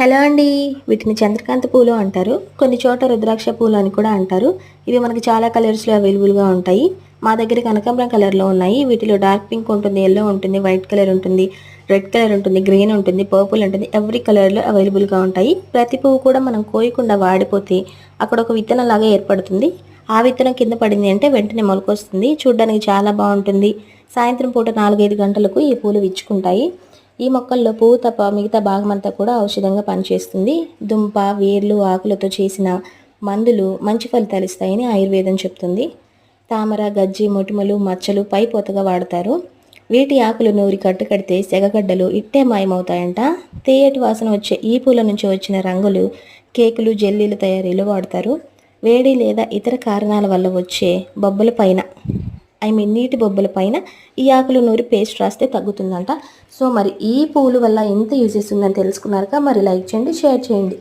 Hello అండి. వీటిని చంద్రకాంత పూలు అంటారు. కొన్ని చోట రుద్రాక్ష పూలు అని కూడా అంటారు. ఇవి మనకి చాలా కలర్స్లో అవైలబుల్గా ఉంటాయి. మా దగ్గర కనకాంబరం కలర్లో ఉన్నాయి. వీటిలో డార్క్ పింక్ ఉంటుంది ఎల్లో ఉంటుంది వైట్ కలర్ ఉంటుంది రెడ్ కలర్ ఉంటుంది గ్రీన్ ఉంటుంది పర్పుల్ ఉంటుంది. ఎవ్రీ కలర్లో అవైలబుల్గా ఉంటాయి. ప్రతి పువ్వు కూడా మనం కోయకుండా వాడిపోతే అక్కడ ఒక విత్తనం లాగా ఏర్పడుతుంది. ఆ విత్తనం కింద పడింది అంటే వెంటనే మొలకొస్తుంది చూడడానికి చాలా బాగుంటుంది. సాయంత్రం పూట నాలుగైదు గంటలకు ఈ పూలు విచ్చుకుంటాయి. ఈ మొక్కల్లో పువ్వు తప్ప మిగతా భాగమంతా కూడా ఔషధంగా పనిచేస్తుంది. దుంప వేర్లు ఆకులతో చేసిన మందులు మంచి ఫలితాలు ఇస్తాయని ఆయుర్వేదం చెప్తుంది. తామర గజ్జి మొటిమలు మచ్చలు పై పోతగా వాడతారు. వీటి ఆకులు నూరి కట్టు కడితే సెగగడ్డలు ఇట్టే మాయమవుతాయంట. తేయటి వాసన వచ్చే ఈ పూల నుంచి వచ్చిన రంగులు కేకులు జెల్లీల తయారీలో వాడతారు. వేడి లేదా ఇతర కారణాల వల్ల వచ్చే బొబ్బల పైన ఐ మీన్ నీటి బొబ్బల పైన ఈ ఆకులు నూరి పేస్ట్ రాస్తే తగ్గుతుందంట. సో మరి ఈ పూలు వల్ల ఎంత యూజెస్ ఉందని తెలుసుకున్నారుగా? మరి లైక్ చేయండి షేర్ చేయండి.